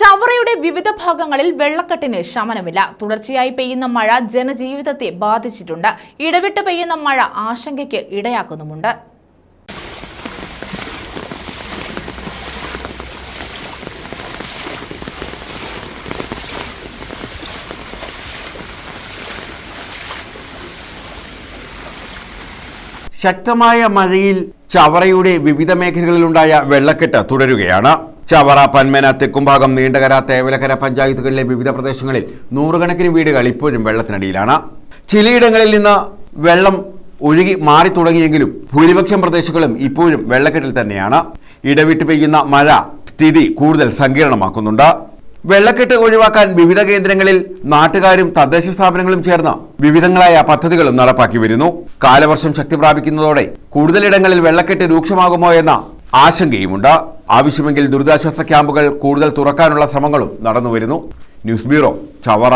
ചവറയുടെ വിവിധ ഭാഗങ്ങളിൽ വെള്ളക്കെട്ടിന് ശമനമില്ല. തുടർച്ചയായി പെയ്യുന്ന മഴ ജനജീവിതത്തെ ബാധിച്ചിട്ടുണ്ട്. ഇടവിട്ട് പെയ്യുന്ന മഴ ആശങ്കയ്ക്ക് ഇടയാക്കുന്നുമുണ്ട്. ശക്തമായ മഴയിൽ ചവറയുടെ വിവിധ മേഖലകളിലുണ്ടായ വെള്ളക്കെട്ട് തുടരുകയാണ്. ചവറ പന്മന തെക്കുംഭാഗം നീണ്ടകര തേവലക്കര പഞ്ചായത്തുകളിലെ വിവിധ പ്രദേശങ്ങളിൽ നൂറുകണക്കിന് വീടുകൾ ഇപ്പോഴും വെള്ളത്തിനടിയിലാണ്. ചിലയിടങ്ങളിൽ നിന്ന് വെള്ളം ഒഴുകി മാറി തുടങ്ങിയെങ്കിലും ഭൂരിപക്ഷം പ്രദേശങ്ങളും ഇപ്പോഴും വെള്ളക്കെട്ടിൽ തന്നെയാണ്. ഇടവിട്ട് പെയ്യുന്ന മഴ സ്ഥിതി കൂടുതൽ സങ്കീർണമാക്കുന്നുണ്ട്. വെള്ളക്കെട്ട് ഒഴിവാക്കാൻ വിവിധ കേന്ദ്രങ്ങളിൽ നാട്ടുകാരും തദ്ദേശ സ്ഥാപനങ്ങളും ചേർന്ന് വിവിധങ്ങളായ പദ്ധതികളും നടപ്പാക്കി വരുന്നു. കാലവർഷം ശക്തി പ്രാപിക്കുന്നതോടെ കൂടുതലിടങ്ങളിൽ വെള്ളക്കെട്ട് രൂക്ഷമാകുമോ എന്ന ആശങ്കയുമുണ്ട്. ആവശ്യമെങ്കിൽ ദുരിതാശ്വാസ ക്യാമ്പുകൾ കൂടുതൽ തുറക്കാനുള്ള ശ്രമങ്ങളും നടന്നുവരുന്നു. News bureau Chavara.